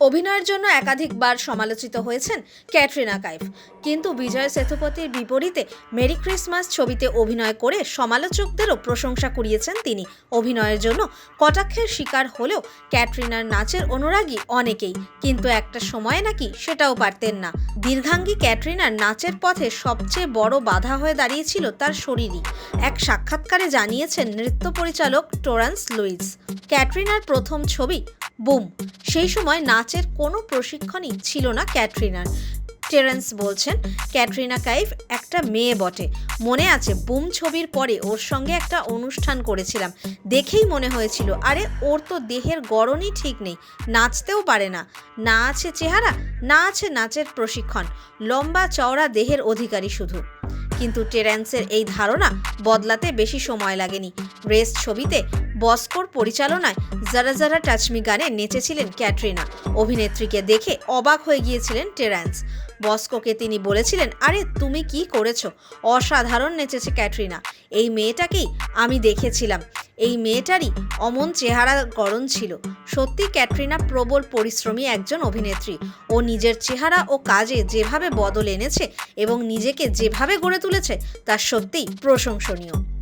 অভিনয়ের জন্য একাধিকবার সমালোচিত হয়েছেন ক্যাটরিনা কাইফ। কিন্তু বিজয় সেতুপতির বিপরীতে মেরি ক্রিসমাস ছবিতে অভিনয় করে সমালোচকদেরও প্রশংসা কুড়িয়েছেন তিনি। অভিনয়ের জন্য কটাক্ষের শিকার হলেও ক্যাটরিনার নাচের অনুরাগী অনেকেই, কিন্তু একটা সময়ে নাকি সেটাও পারতেন না। দীর্ঘাঙ্গী ক্যাটরিনার নাচের পথে সবচেয়ে বড় বাধা হয়ে দাঁড়িয়েছিল তার শরীরই। এক সাক্ষাৎকারে জানিয়েছেন নৃত্য পরিচালক টোরান্স লুইস। ক্যাটরিনার প্রথম ছবি বুম। সেই সময় নাচের কোনো প্রশিক্ষণই ছিল না ক্যাটরিনার। টেরেন্স বলছেন, ক্যাটরিনা কাইফ একটা মেয়ে বটে। মনে আছে, বুম ছবির পরে ওর সঙ্গে একটা অনুষ্ঠান করেছিলাম। দেখেই মনে হয়েছিল, আরে ওর তো দেহের গড়নই ঠিক নেই, নাচতেও পারে না। না আছে চেহারা, না আছে নাচের প্রশিক্ষণ। লম্বা চওড়া দেহের অধিকারী শুধু। কিন্তু টেরেন্সের এই ধারণা বদলাতে বেশি সময় লাগেনি। রেস ছবিতে বস্কোর পরিচালনায় জারা জারা টাচমি গানে নেচেছিলেন ক্যাটরিনা, অভিনেত্রীকে দেখে অবাক হয়ে গিয়েছিলেন টেরেন্স। বস্কোকে তিনি বলেছিলেন, আরে, তুমি কি করেছ? অসাধারণ নেচেছে ক্যাটরিনা। এই মেয়েটাকেই আমি দেখেছিলাম। এই মেয়েটারই অমন চেহারা গড়ন ছিল। সত্যি ক্যাটরিনা প্রবল পরিশ্রমী একজন অভিনেত্রী। ও নিজের চেহারা ও কাজে যেভাবে বদল এনেছে এবং নিজেকে যেভাবে গড়ে তুলেছে, তা সত্যিই প্রশংসনীয়।